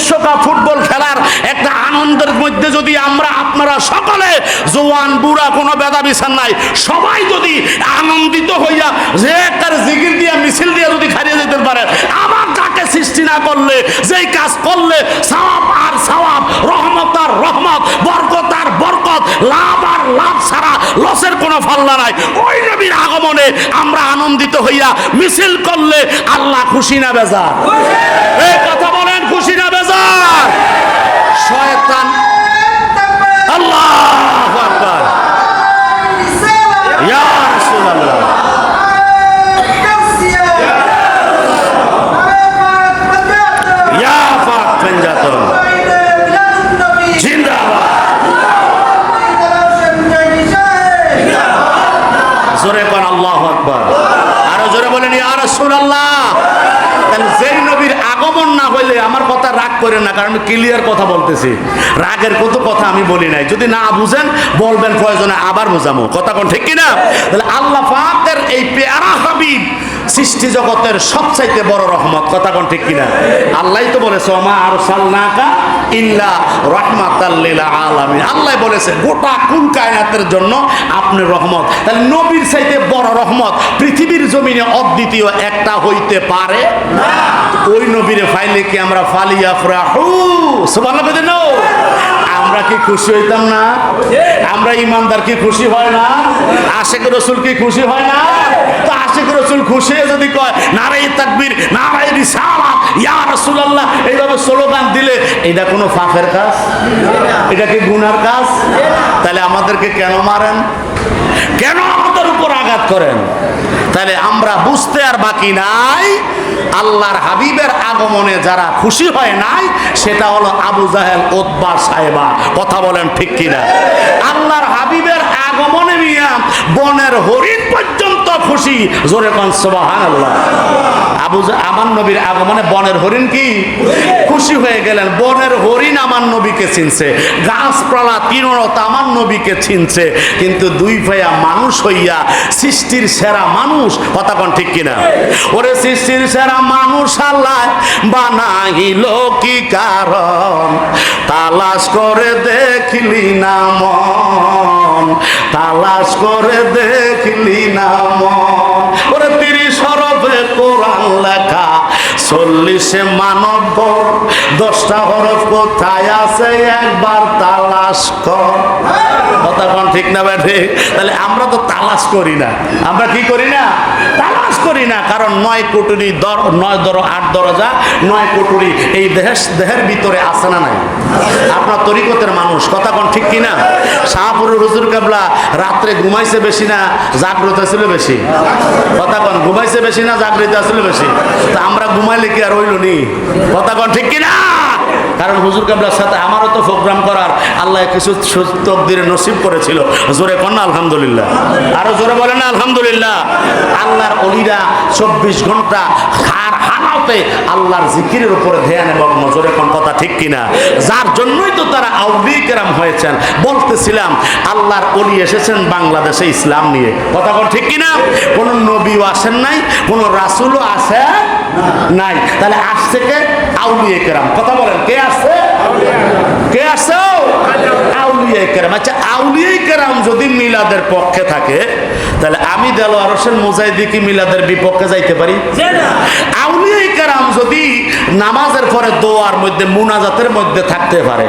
বিশ্বকাপ ফুটবল খেলার একটা আনন্দের মধ্যে যদি আমরা আপনারা সকলে জোয়ান বুড়া কোনো বেদা বিছান নাই। সবাই যদি আনন্দিত হইয়া যে একটা জিগির দিয়া মিছিল দিয়া যদি খারিয়ে যেতে পারে আমার যাকে সৃষ্টি না করলে যেই কাজ করলে সওয়াব আর সওয়াব রহমত আর রহমত বরকত আর বরকত লাভ আর লাভ ছাড়া লসের কোনো ফাল্লা নাই। ওই নবীর আগমনে আমরা আনন্দিত হইয়া মিছিল করলে আল্লাহ খুশি না বেজার। এই কথা বলেন খুশি না বেজার শয়তান আল্লাহ আকবার ইয়া রাসূলুল্লাহ ইয়া পাক পেঞ্জাতন জিন্দাবাদ জোরে কোন আল্লাহু আকবার আরও জোরে বলেন ইয়া রাসূলুল্লাহ তাহলে যেই নবীর আগমন না হইলে আমার কথা রাগ করেন না, কারণ ক্লিয়ার কথা বলতেছি। রাগের কত কথা আমি বলি নাই। যদি না বুঝেন, বলবেন প্রয়োজনে আবার বোঝামো। কথা কোন ঠিক কিনা? তাহলে আল্লাহ পাকের সৃষ্টি জগতের সবচাইতে বড় রহমত। কথা কোন ঠিক কিনা? আল্লাহ তো বলেছে, ওমা আর ইল্লা রহমাতাল্লিল আলামিন। আল্লাহ বলেছে, গোটা কুল কায়নাতের জন্য আপনি রহমত? তাহলে নবীর চাইতে বড় রহমত পৃথিবীর জমিনে অদ্বিতীয় একটা হইতে পারে ওই নবীরে ফাইলে কি আমরা ফালিয়া ফ্রাহু সুবহানাল্লাহ বলেন আমরা কি খুশি হইতাম না? আমরা ইমানদার কি খুশি হয় না? আশেক রসুল কি খুশি হয় না? রসুল খুশি যদি কয় নারাই তাকবির নারাই রিসালাত, ইয়া রাসূলুল্লাহ, এইভাবে স্লোগান দিলে, এটা কোনো পাপের কাজ? এটা কি গুনার কাজ? তাহলে আমাদেরকে কেন মারেন? কেন আমাদের উপর আঘাত করেন। তাহলে আমরা বুঝতে আর বাকি নাই, আল্লাহর হাবিবের আগমনে যারা খুশি হয় নাই, সেটা হলো আবু জাহেল ওতবা সাহেবা কথা বলেন ঠিক কিনা? আল্লাহর হাবিবের আগমনে মিয়া বনের হরিণ পর্যন্ত খুশি। জোরে কন সুবহান আল্লাহ আবু আমার নবীর আগমনে বনের হরিণ কি? খুশি হয়ে গেলেন। বনের হরিণ আমার নবীকে চিনছে। গাছপালা তৃণরত আমার নবীকে চিনছে। কিন্তু দুই ভাইয়া মানুষ হইয়া সৃষ্টির সেরা মানুষ কথাকন ঠিক কিনা? ওরে সৃষ্টির সেরা মানুষ আল্লাহ বানাইল কি কারণ? তালাশ করে দেখলি না মন, তালাশ করে দেখলি না মন। ওরে চল্লিশে মানব দশটা হরফ কোথায় আছে? একবার তালাশ কর। কথা ঠিক না ব্যাঠে তাহলে আমরা তো তালাশ করি না। আমরা কি করি না? তালাশ করি না, কারণ নয় কোটরি দর, নয় দর, আট দরজা, নয় কোটরি এই দেহের দেহের ভিতরে আছে না নাই? আপনার তরিকতের মানুষ, কথা কোন ঠিক কিনা? শাহপুরের হুজুর কাবলা রাত্রে ঘুমাইছে বেশি না, জাগ্রত ছিল বেশি। কথা কন, ঘুমাইছে বেশি না, জাগ্রত আসলে বেশি? তা আমরা ঘুমাইলে কি আর হইল নি? কথা কন, ঠিক কিনা? কারণ হুজুর কাবলার সাথে আমারও তো প্রোগ্রাম করার আল্লাহ কিছু তকদিরে নসিব করেছিল। জোরে কন না, আলহামদুলিল্লাহ। আরও জোরে বলে না, আলহামদুলিল্লাহ। আল্লাহর অলিরা চব্বিশ ঘণ্টা হার হানাতে আল্লাহর জিকিরের উপরে ধ্যান এবং নজর এখন কথা ঠিক কিনা? যার জন্যই তো তারা আউলি কেরাম হয়েছেন। বলতেছিলাম, আল্লাহর অলি এসেছেন বাংলাদেশে ইসলাম নিয়ে। কথা কোন ঠিক কিনা? কোনো নবীও আসেন নাই, কোন রাসুলও আসে নাই। তাহলে আসছে কে আউলিয়ে কেরাম। কথা বলেন, কে আসছে? কে আসছে? আউলিয়ে কেরাম আচ্ছা আউলিয়ে কেরাম যদি মিলাদের পক্ষে থাকে তাহলে আমি দেলোয়ার হোসেন মুজাহিদি কি মিলাদের বিপক্ষে যাইতে পারি? আউলিয়া কেরাম যদি নামাজের পরে দোয়ার মধ্যে মুনাজাতের মধ্যে থাকতে পারে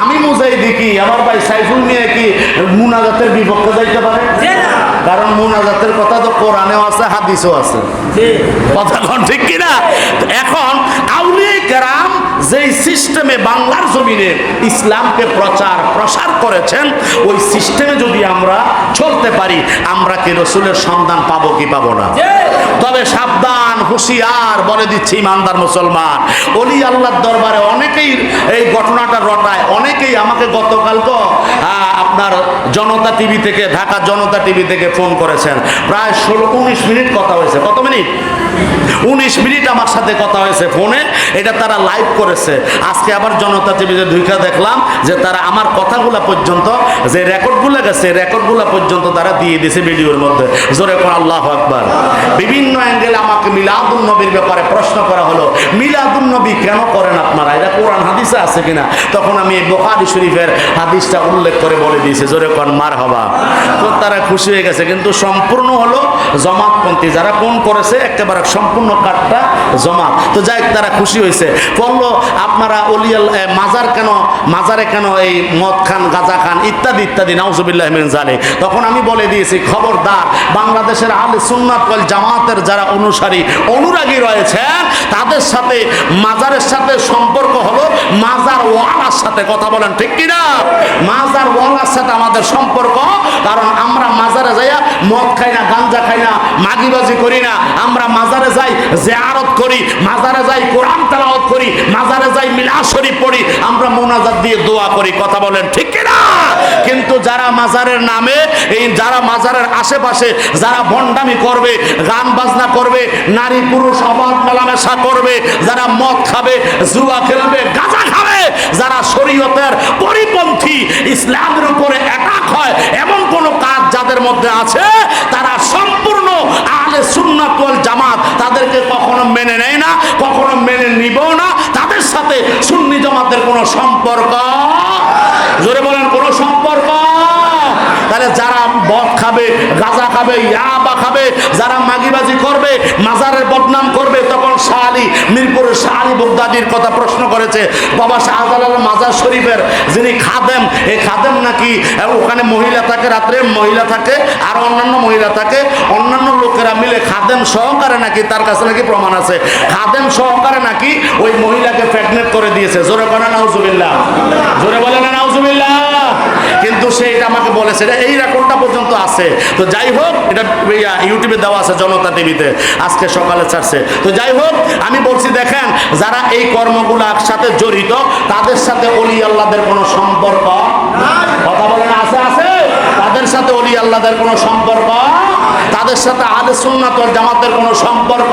আমি মুজাহিদি কি আমার ভাই সাইফুল নিয়ে কি মুনাজাতের বিপক্ষে যাইতে পারে? কারণ মুনাজাতের কথা তো কোরআনেও আছে হাদিসও আছে। কথা ঠিক কিনা? এখন সিস্টেমে বাংলার জমিনে ইসলামকে প্রচার প্রসার করেছেন ওই সিস্টেমে যদি আমরা চলতে পারি আমরা কি রসুলের সন্ধান পাবো কি পাবো না? তবে সাবধান হুঁশিয়ার বলে দিচ্ছি ইমানদার মুসলমান। অলি আল্লাহর দরবারে অনেকেই এই ঘটনাটা রটায় অনেকেই আমাকে গতকাল তো আপনার জনতা টিভি থেকে ঢাকা জনতা টিভি থেকে ফোন করেছেন। প্রায় ষোলো উনিশ মিনিট কথা হয়েছে। কত মিনিট? উনিশ মিনিট আমার সাথে কথা হয়েছে ফোনে, এটা তারা লাইভ করেছে। আজকে আবার জনতা টিভিতে ঢুকে দেখলাম যে তারা আমার কথাগুলো পর্যন্ত, যে রেকর্ডগুলো গেছে, রেকর্ডগুলো পর্যন্ত তারা দিয়ে দিয়েছে ভিডিওর মধ্যে। জোরে কোন আল্লাহ আকবার। বিভিন্ন অ্যাঙ্গেলে আমাকে মিলাদুল নবীর ব্যাপারে প্রশ্ন করা হলো। মিলাদুল নবী কেন করেন হাদিসে আছে কিনা? তখন আমি বোখারি শরীফের হাদিসটা উল্লেখ করে বলে দিয়েছি, জোরে কোন মার হবা তো তারা খুশি হয়ে গেছে, কিন্তু সম্পূর্ণ হলো জমাতপন্থী। যারা কোন করেছে, একেবারে সম্পূর্ণ কাঠটা জমাত। তো যাই তারা খুশি হয়েছে। বলল, আপনারা অলিয়াল মাজার কেন, মাজারে কেন এই মদ খান, গাঁজা খান, ইত্যাদি ইত্যাদি, নাউজুবিল্লাহ জালিক তখন আমি বলে দিয়েছি, খবরদার, বাংলাদেশের আলে সুন্নাত জামাতের যারা অনুসারী, অনুরাগী রয়েছেন, তাদের সাথে মাজারের সাথে সম্পর্ক হলো মাজার ওয়ালার সাথে কথা বলেন, ঠিক কিনা? মাজার ওয়ালার সাথে আমাদের সম্পর্ক, কারণ আমরা মাজারে যাইয়া মদ খাই না, গাঞ্জা খাই না, মাগিবাজি করি না। আমরা মাজারে যাই, জেয়ারত করি, মাজারে যাই, কোরআন তেলাওয়াত করি, মাজারে যাই মিলা শরীফ পড়ি মোনাজাত দিয়ে দোয়া করি, কথা বলেন, ঠিক কিনা? কিন্তু যারা মাজারের নামে, এই যারা মাজারের আশেপাশে যারা ভণ্ডামি করবে, গান বাজনা করবে, নারী পুরুষ অবাধ মেলামেশা করবে, যারা মদ খাবে, জুয়া খেলবে, গাঁজা খাবে, যারা শরীয়তের পরিপন্থী ইসলামের উপরে একাক হয়, এমন কোন কাজ যাদের মধ্যে আছে, তারা সম্পূর্ণ আলে সুন্নাত ওয়াল জামাত তাদেরকে কখনো মেনে নেয় না কখনো মেনে নিবও না তাদের সাথে সুন্নি জামাতের কোনো সম্পর্ক? জোরে বলেন কোনো সম্পর্ক? তাহলে যারা মদ খাবে গাঁজা খাবে ইয়াবা খাবে যারা মাগিবাজি করবে, মাজারের বদনাম করবে, তখন শাহালি মিরপুরের শাহালি বগদাদির কথা প্রশ্ন করেছে। বাবা শাহজালাল মাজার শরীফের যিনি খাদেম, এই খাদেম নাকি ওখানে মহিলা থাকে, রাত্রে মহিলা থাকে, আর অন্যান্য মহিলা থাকে, অন্যান্য লোকেরা মিলে খাদেম সহকারে নাকি, তার কাছে নাকি প্রমাণ আছে। খাদেম সহকারে নাকি ওই মহিলাকে প্রেগনেন্ট করে দিয়েছে। জোরে করে নাউজুবিল্লাহ। জোরে বলে না নাউজুবিল্লাহ। কিন্তু সে এটা আমাকে বলেছে এই রেকর্ডটা পর্যন্ত আছে। তো যাই হোক, এটা ইউটিউবে দেওয়া আছে জনতা টিভিতে। আজকে সকালে ছাড়ছে। তো যাই হোক, আমি বলছি, দেখেন, যারা এই কর্মগুলোর সাথে জড়িত, তাদের সাথে অলি আল্লাহদের কোনো সম্পর্ক কথা বলেন, আছে আছে? তাদের সাথে অলি আল্লাহদের কোনো সম্পর্ক? তাদের সাথে আলে সুন্নাত জামাতের কোনো সম্পর্ক?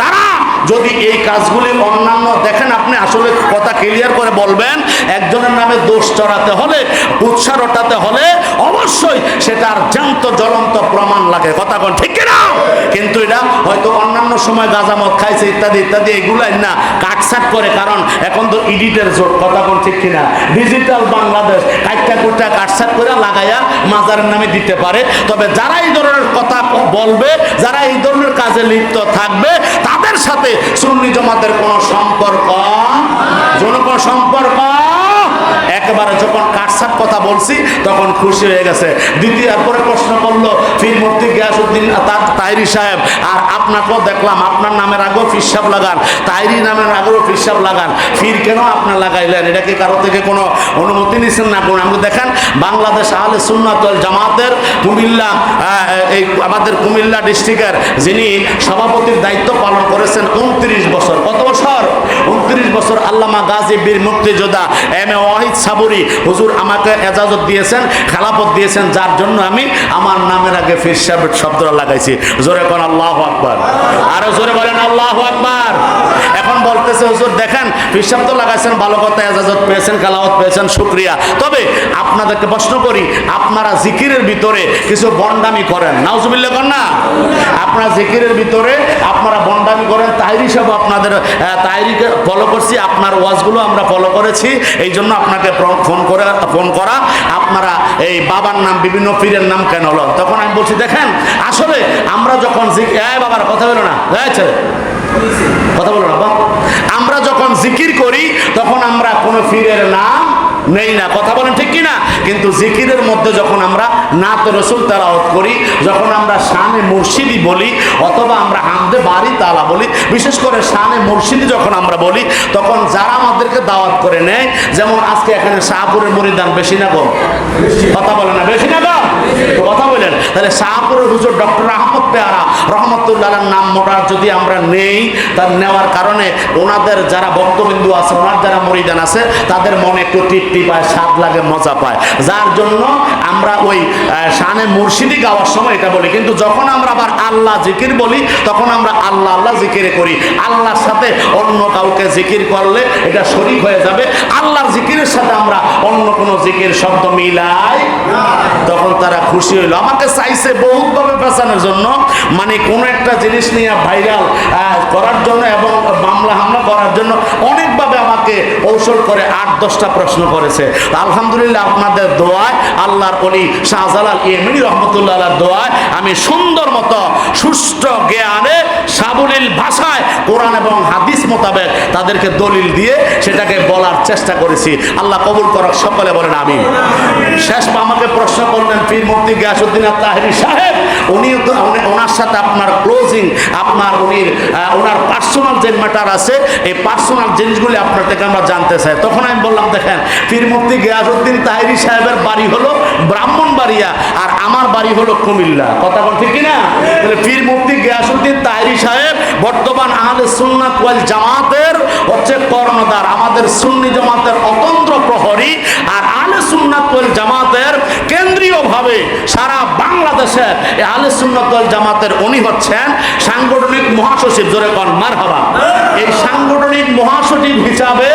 তারা যদি এই কাজগুলি অন্যান্য, দেখেন আপনি আসলে কথা ক্লিয়ার করে বলবেন, একজনের নামে দোষ চড়াতে হলে, উৎসাহ রটাতে হলে অবশ্যই সেটার জ্যান্ত জ্বলন্ত প্রমাণ লাগে। কথা কোন ঠিক না কিন্তু এটা হয়তো অন্যান্য সময় গাজামত খাইছে, ইত্যাদি ইত্যাদি, এগুলাই না কাটসাট করে, কারণ এখন তো ইডিটের জোর কথা কোন ঠিক কিনা? ডিজিটাল বাংলাদেশ, কাটটা কুটটা কাটসাট করে লাগাইয়া মাজারের নামে দিতে পারে। তবে যারা এই ধরনের কথা বলবে, যারা এই ধরনের কাজে লিপ্ত থাকবে, তাদের সাথে সুন্নি জমাতের কোনো সম্পর্ক? যেন কোনো সম্পর্ক? একেবারে যখন কাটসাট কথা বলছি, তখন খুশি হয়ে গেছে। দ্বিতীয় পরে প্রশ্ন করল, ফির মুফতি গিয়াসুদ্দিন তার তাইরি সাহেব, আর আপনাকেও দেখলাম, আপনার নামের আগেও ফিরসাব লাগান, তাইরি নামের আগেও ফিরসাব লাগান। ফির কেন আপনি লাগাইলেন? এটা কি কারও থেকে কোনো অনুমতি নিচ্ছেন না কোনো? আমি দেখেন, বাংলাদেশ আহলে সুন্নাতল জামাতের কুমিল্লা এই আমাদের কুমিল্লা ডিস্ট্রিক্টের যিনি সভাপতির দায়িত্ব পালন করেছেন উনত্রিশ বছর। কত বছর? উনত্রিশ বছর আল্লামা গাজী বীর মুক্তিযোদ্ধা এম এ ওয়াহিদ সাবুরি হুজুর আমাকে এজাজত দিয়েছেন খেলাপথ দিয়েছেন, যার জন্য আমি আমার নামের আগে ফির সাহেবের শব্দটা লাগাইছি। জোরে কোন আল্লাহ আকবার। আরও জোরে বলেন আল্লাহ আকবার। এখন বলতেছে হুজুর দেখেন সাহেব তো লাগাইছেন ভালো কথা এজাজত পেয়েছেন খেলাওয়াত পেয়েছেন শুক্রিয়া। তবে আপনাদেরকে প্রশ্ন করি আপনারা জিকিরের ভিতরে কিছু বন্ডামি করেন? নাউজুবিল্লাহ কর না? আপনারা জিকিরের ভিতরে আপনারা বন্ডামি করেন তাইরি সব আপনাদের আহ, তাইরিকে ফলো করছি আপনার ওয়াজগুলো আমরা ফলো করেছি এই জন্য আপনাকে ফোন করে ফোন করা। আপনারা এই বাবার নাম বিভিন্ন পীরের নাম কেন হলো? তখন আমি বলছি দেখেন আসলে আমরা যখন জিক- বাবার কথা বলো না ছেলে, কথা বলো বাবা আমরা যখন জিকির করি, তখন আমরা কোনো ফিরের নাম নেই না। কথা বলেন ঠিক কি না কিন্তু জিকিরের মধ্যে যখন আমরা নাত রসুল তালাওয়াত করি, যখন আমরা শানে মুর্শিদি বলি, অথবা আমরা হামদে বাড়ি তালা বলি, বিশেষ করে শানে মুর্শিদি যখন আমরা বলি, তখন যারা আমাদেরকে দাওয়াত করে নেয়, যেমন আজকে এখানে শাহপুরের মরিদান, বেশি না কম কথা বলে না, বেশি না বলেন তাহলে শাহপুরের হুজুর ডক্টর আহমদ পেয়ারা রহমতুল্লাহ নাম মোটা যদি আমরা নেই, তার নেওয়ার কারণে ওনাদের যারা ভক্তবিন্দু আছে, ওনার যারা মরিদান আছে, তাদের মনে একটু তৃপ্তি পায়, স্বাদ লাগে, মজা পায়। যার জন্য আমরা ওই শানে মুর্শিদি গাওয়ার সময় এটা বলি। কিন্তু যখন আমরা আবার আল্লাহ জিকির বলি, তখন আমরা আল্লাহ আল্লাহ জিকিরে করি। আল্লাহর সাথে অন্য কাউকে জিকির করলে এটা শরিক হয়ে যাবে। আল্লাহর জিকিরের সাথে আমরা অন্য কোনো জিকির শব্দ মিলাই তখন তারা খুশি হইল। আমাকে চাইছে বহুতভাবে পেঁচানোর জন্য। মানে কোনো একটা জিনিস নিয়ে ভাইরাল করার জন্য এবং মামলা হামলা করার জন্য অনেকভাবে আমাকে কৌশল করে আট, দশটা প্রশ্ন করেছে। আলহামদুলিল্লাহ আপনাদের দোয়ায়, আল্লাহর অলি শাহজালাল ইয়েমিনী রহমতুল্লাহ দোয়ায় আমি সুন্দর মতো, সুষ্ঠ জ্ঞানে, সাবলীল ভাষায় কোরআন এবং হাদিস মোতাবেক তাদেরকে দলিল দিয়ে সেটাকে বলার চেষ্টা করেছি। আল্লাহ কবুল করক, সকলে বলেন আমি শেষ আমাকে প্রশ্ন করলেন পীর মুফতি গিয়াসুদ্দিন তাহেরি সাহেব উনি তো ওনার সাথে আপনার ক্লোজিং আপনার উনি ওনার পার্সোনাল যে ম্যাটার আছে, এই পার্সোনাল জিনিসগুলি আপনার থেকে আমরা জানতে চাই। তখন আমি বললাম, দেখেন পীর মুফতি গিয়াসুদ্দিন তাহেরি সাহেবের বাড়ি হলো ব্রাহ্মণবাড়িয়া, আর আমার বাড়ি হলো কুমিল্লা। কথা বল ঠিক কিনা? তাহলে পীর মুফতি গিয়াসুদ্দিন তাহেরি সাহেব বর্তমান আহলে সুন্নাত ওয়াল জামাতের হচ্ছে কর্ণধার। আমাদের সুন্নি জামাতের অতন্ত্র প্রহরী আর আহলে সুন্নাত ওয়াল জামাতের কেন্দ্রীয়ভাবে সারা বাংলাদেশের আহলে সুন্নাত ওয়াল জামাতের উনি হচ্ছেন সাংগঠনিক মহাসচিব, জোরে কন, মারহাবা। এই সাংগঠনিক মহাসচিব হিসাবে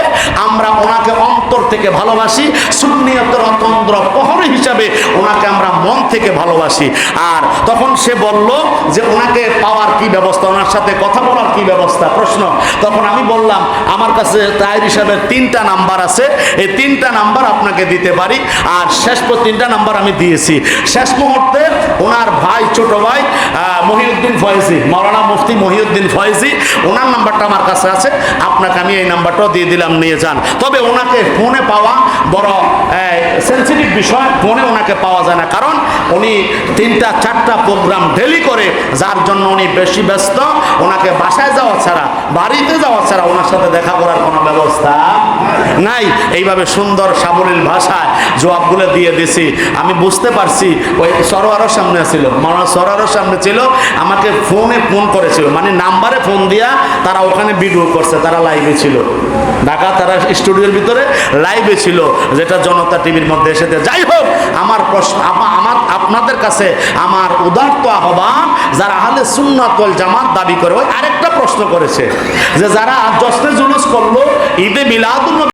আমরা ওনাকে অন্তর থেকে ভালোবাসি, সুন্নিয়তের অতন্ত্র প্রহরী হিসাবে ওনাকে আমরা মন থেকে ভালোবাসি। আর তখন সে বলল যে, ওনাকে পাওয়ার কি ব্যবস্থা? ওনার সাথে কথা বলার কি ব্যবস্থা? প্রশ্ন। তখন আমি বললাম, আমার কাছে তাই হিসাবে তিনটা নাম্বার আছে। এই তিনটা নাম্বার আপনাকে দিতে পারি। আর শেষ তিনটা নাম্বার আমি দিয়েছি। শেষ মুহূর্তে ওনার ভাই ছোট ভাই মহিউদ্দিন ফয়েজি মাওলানা মুফতি মহিউদ্দিন ফয়েজি, ওনার নাম্বারটা আমার কাছে আছে, আপনাকে আমি এই নাম্বারটাও দিয়ে দিলাম, নিয়ে যান। তবে ওনাকে ফোনে পাওয়া বড় সেন্সিটিভ বিষয়, ফোনে ওনাকে পাওয়া যায় না। কারণ উনি তিনটা, চারটা প্রোগ্রাম ডেলি করে, যার জন্য উনি বেশি ব্যস্ত, ওনাকে বাসায় যাওয়া ছাড়া, বাড়িতে যাওয়া ছাড়া ওনার সাথে দেখা করার কোনো ব্যবস্থা নাই। এইভাবে সুন্দর, সাবলীল ভাষায় জবাবগুলো দিয়ে দিছি। আমি বুঝতে পারছি, ওই সরোয়ারের সামনে ছিল মাওলানা সরোয়ারের সামনে ছিল, আমাকে ফোনে ফোন করেছিল। মানে নাম্বারে ফোন দিয়া তারা ওখানে ভিডিও করছে, তারা লাইভে ছিল। ঢাকা তারা স্টুডিওর ভিতরে লাইভে ছিল, যেটা জনতা টিভির মধ্যে এসেছে যাই হোক, আমার প্রশ্ন আমার, আপনাদের কাছে আমার উদার্ত আহ্বান, যারা আহলে সুন্নাত ওয়াল জামাত দাবি করে, ওই আরেকটা প্রশ্ন করেছে, যে যারা জশ্নে জুলুস করল, ঈদে মিলাদুল